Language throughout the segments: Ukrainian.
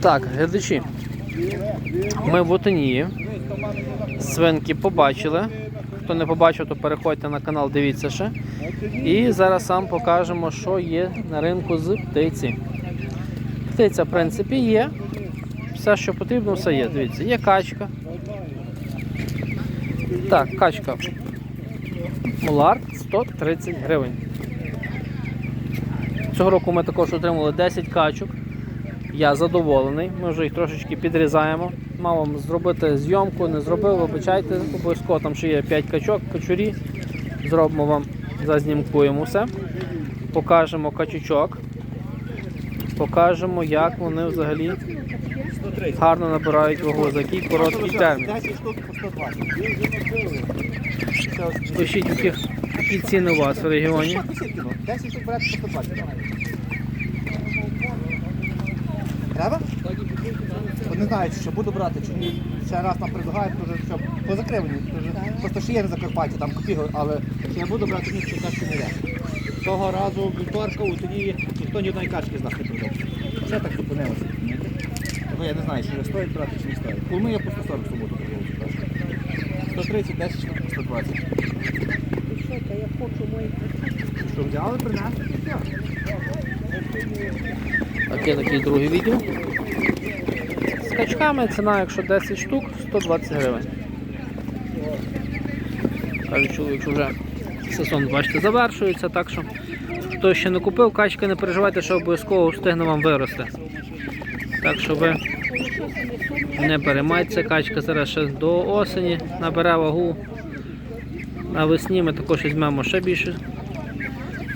Так, глядачі. Ми в Отинії. Свинки побачили. Хто не побачив, то переходьте на канал, дивіться ще. І зараз сам покажемо, що є на ринку з птиці. Птиця, в принципі, є. Все, що потрібно, все є. Дивіться, є качка. Так, качка. Мулард 130 гривень. Цього року ми також отримали 10 качок. Я задоволений. Ми вже їх трошечки підрізаємо. Вам зробити зйомку, не зробив, вибачайте, обов'язково там ще є 5 качок, качурі. Зробимо вам, зазнімкуємо все. Покажемо качучок. Покажемо, як вони взагалі гарно набирають вагу, за який короткий термін. 10 штук по 120. Пишіть, які, ціни у вас в регіоні. 10 штук брати по 120. Треба? От Не знаю, чи що буду брати, чи ні. Ще раз нам предлагають, то вже все позакривані. то вже Просто ще є на Закарпатті, там копіго, але чи я буду брати, ні, чи качки не йде. Того разу вівторка у тоді ніхто ні одної качки з нас не продав. Все так зупинилося. Того я не знаю, чи стоїть брати, чи не стоїть. Кулми я по 140 в суботу продав. 130, 10 штук по 120. Що взяли, принесли? Таке такий другий відео. З качками ціна, якщо 10 штук, 120 гривень. Каже чоловік, вже сезон, бачите, завершується, так що хто ще не купив качки, не переживайте, що обов'язково встигне вам вирости. Так що ви не переймайтеся, качка зараз ще до осені набере вагу. Навесні ми також візьмемо ще більше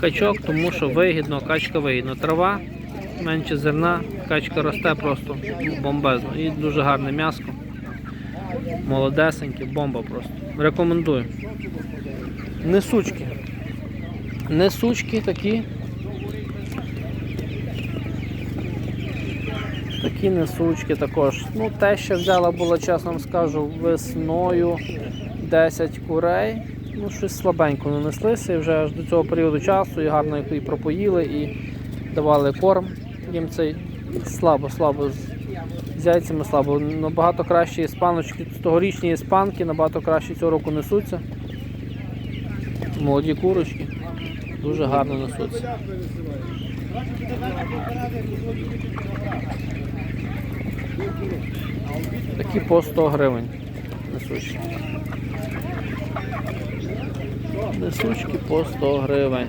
качок, тому що вигідно, качка вигідно. Трава, менше зерна, качка росте просто бомбезно. І дуже гарне м'яско. Молодесеньке, бомба просто. Рекомендую. Несучки. Несучки такі. Такі несучки також. Ну, те, що взяла було, чесно вам скажу, весною 10 курей. Ну, щось слабенько нанеслися і вже аж до цього періоду часу і гарно і пропоїли, і давали корм. Їм цей слабо-слабо з, з яйцями слабо. Набагато кращі іспаночки, тогорічні іспанки, набагато краще цього року несуться. Молоді курочки. Дуже гарно несуться. Такі по 100 гривень несучки. Несучки по 100 гривень.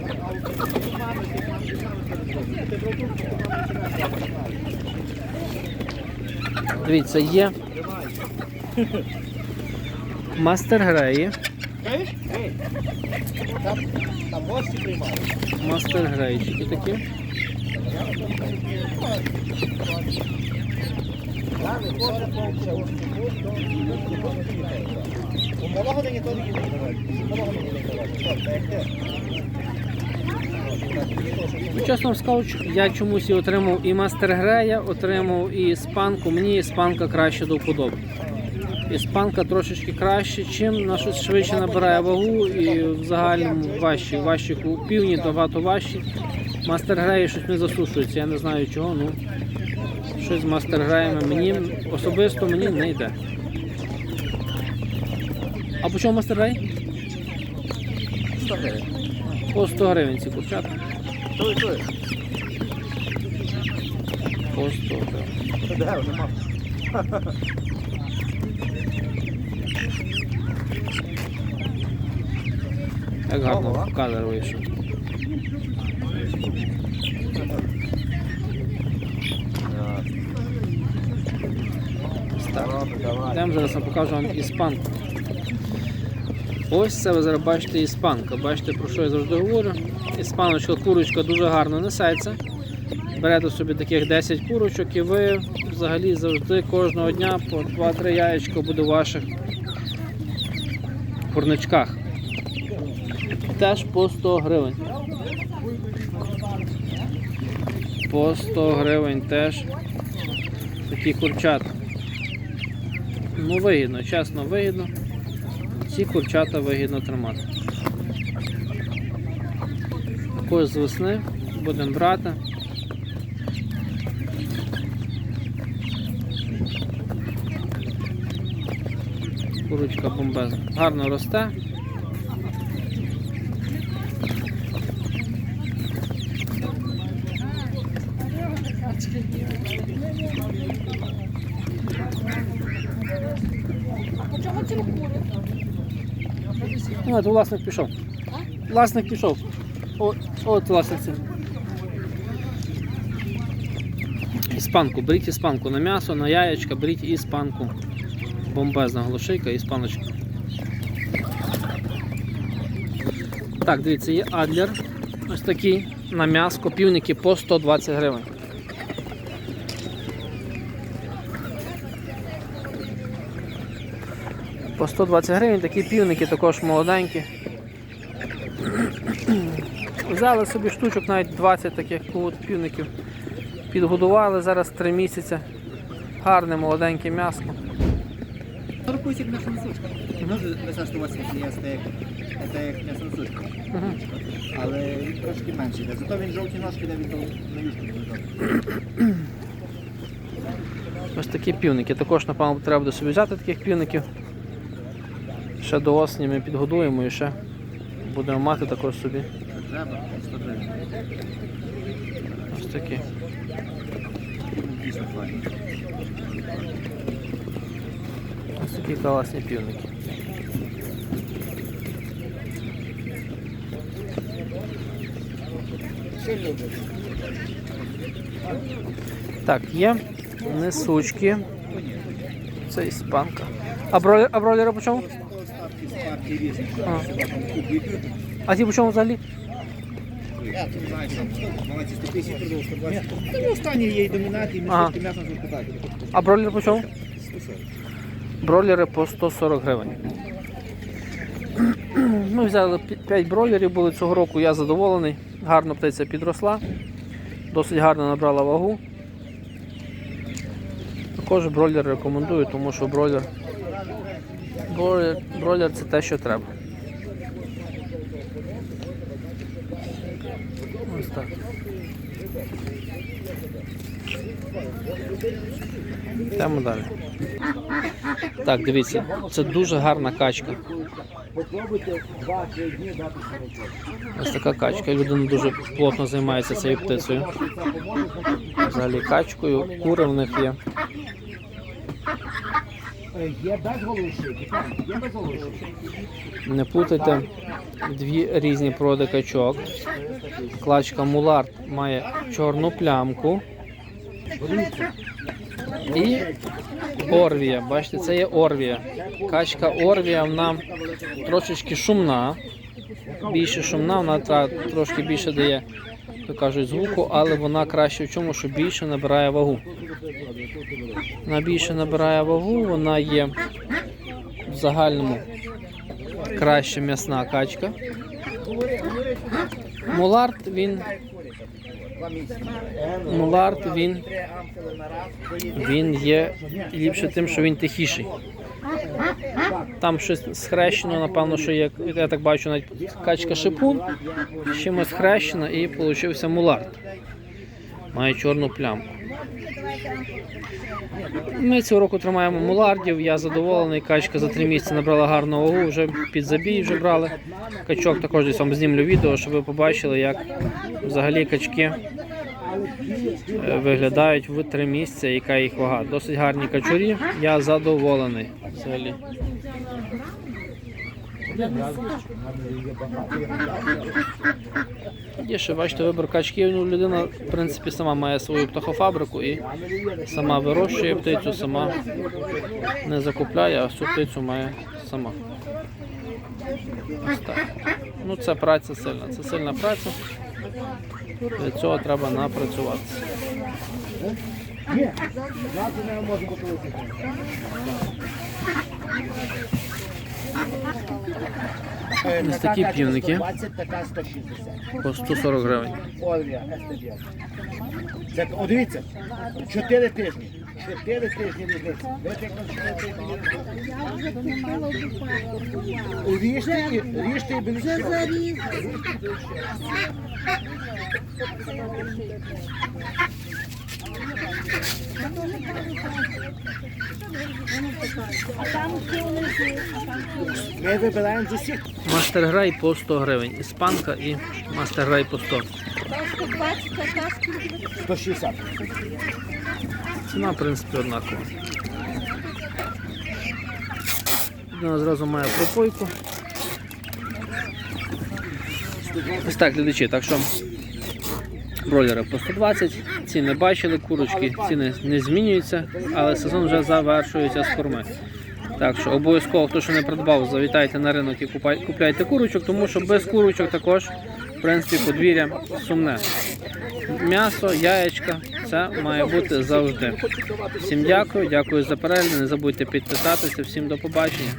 Дивіться, є мастер греї. Мастер грейчики такі. Ну, чесно скажу, я чомусь і отримав і мастер грея, отримав і іспанку. Мені іспанка краще до вподоби. Іспанка трошечки краще, чим на щось швидше набирає вагу і в загальному важчі. Важчі півні, багато важчі. Мастер греї щось не засушується, я не знаю чого, ну щось з мастер греями мені особисто мені не йде. А по чому мастер грей? 100 гривень. По 100 гривень ці курчата. Чуй, чуй. По 100 гривень. Де, нема. Як гарно Ого. кадр вийшов. Так. Йдемо зараз я покажу вам іспанку. Ось це ви зараз бачите іспанка. Бачите, про що я завжди говорю. Іспаночка, курочка дуже гарно несеться. Берете собі таких 10 курочок і ви взагалі завжди кожного дня по 2-3 яєчка буде у ваших курничках. Теж по 100 гривень. По 100 гривень теж такі курчата. Ну, вигідно, чесно, вигідно. Ці курчата вигідно тримати. Також з весни будемо брати. Курочка бомбезна. Гарно росте. Ну, от власник пішов. Власник пішов. От, от власник цей. Іспанку, беріть іспанку на м'ясо, на яєчка, беріть іспанку. Бомбезна глушейка, іспаночка. Так, дивіться, є адлер. Ось такий на м'яско, півники по 120 гривень. По 120 гривень такі півники також молоденькі. Взяли собі штучок навіть 20 таких півників. Підгодували зараз 3 місяці. Гарне молоденьке м'ясо. Як м'ясо носочка. Може веса 180 є стейк, це як м'ясо. Угу. Але він трошки менший. Зато він жовті ножки, де він на юшку. Ось такі півники. Також, напевно, треба буде собі взяти таких півників. Ще до осені ми підгодуємо і ще будемо мати також собі. Треба, 100 гривень. Ось такі. Ось такі класні півники. Так, є несучки. Це іспанка. А бройлери по чому? Ставки з партії різні. А. А ті по чому взагалі? Я тут знаю, там 112, 150 продав, 120. Та ну, останні є і домінати, і Ага. м'ясо. А бройлер по чому? 140. Бройлери по 140 гривень. Ми взяли 5 бройлерів були цього року, я задоволений. Гарно птиця підросла, досить гарно набрала вагу. Також бройлер рекомендую, тому що бройлер, бройлер, бройлер це те, що треба. Ось так. Йдемо далі. Так, дивіться, це дуже гарна качка. Попробуйте 2-3 дні дати Ось така качка. Людина дуже плотно займається цією птицею. Взагалі качкою, кури в них є. Є без голушки, є без. Не плутайте дві різні породи качок. Клачка мулард має чорну плямку. І орвія. Бачите, це є орвія. Качка орвія, вона трошечки шумна. Більше шумна, вона трошки більше дає, то кажуть, звуку, але вона краще в чому, що більше набирає вагу. Вона більше набирає вагу, вона є в загальному краще м'ясна качка. Мулард він. Мулард він, він є ліпше тим, що він тихіший. Там щось схрещено, напевно, що є, я так бачу, навіть качка шипун, чимось схрещена і получився мулард. Має чорну плямку. Ми цього року тримаємо мулардів, я задоволений. Качка за три місяці набрала гарну вагу, вже під забій вже брали. Качок також десь вам знімлю відео, щоб ви побачили, як взагалі качки е, виглядають в три місяці, яка їх вага. Досить гарні качурі, я задоволений. Взагалі. Є ще, бачите, вибір качків. Ну, людина, в принципі, сама має свою птахофабрику і сама вирощує птицю, сама не закупляє, а всю птицю має сама. Ось так. Ну, це праця сильна. Це сильна праця. Для цього треба напрацюватися. Ось такі півники 20, така 160. по 140 гривень. Це, о, дивіться, 4 тижні. 4 тижні різниця. Бачите, як там 4 тижні є? Ріжте і ріжте і беріть Ми вибираємо з усіх. Мастер Грей по 100 гривень. Іспанка і Мастер Грей по 100. Та 120, а та скільки? 160. Ціна, в принципі, однакова. Вона зразу має пропойку. Ось так, глядачі, так що бройлери по 120, ціни бачили, курочки, ціни не змінюються, але сезон вже завершується з корми. Так що обов'язково, хто ще не придбав, завітайте на ринок і купляйте курочок, тому що без курочок також, в принципі, подвір'я сумне. М'ясо, яєчка, це має бути завжди. Всім дякую, дякую за перегляд. Не забудьте підписатися. Всім до побачення.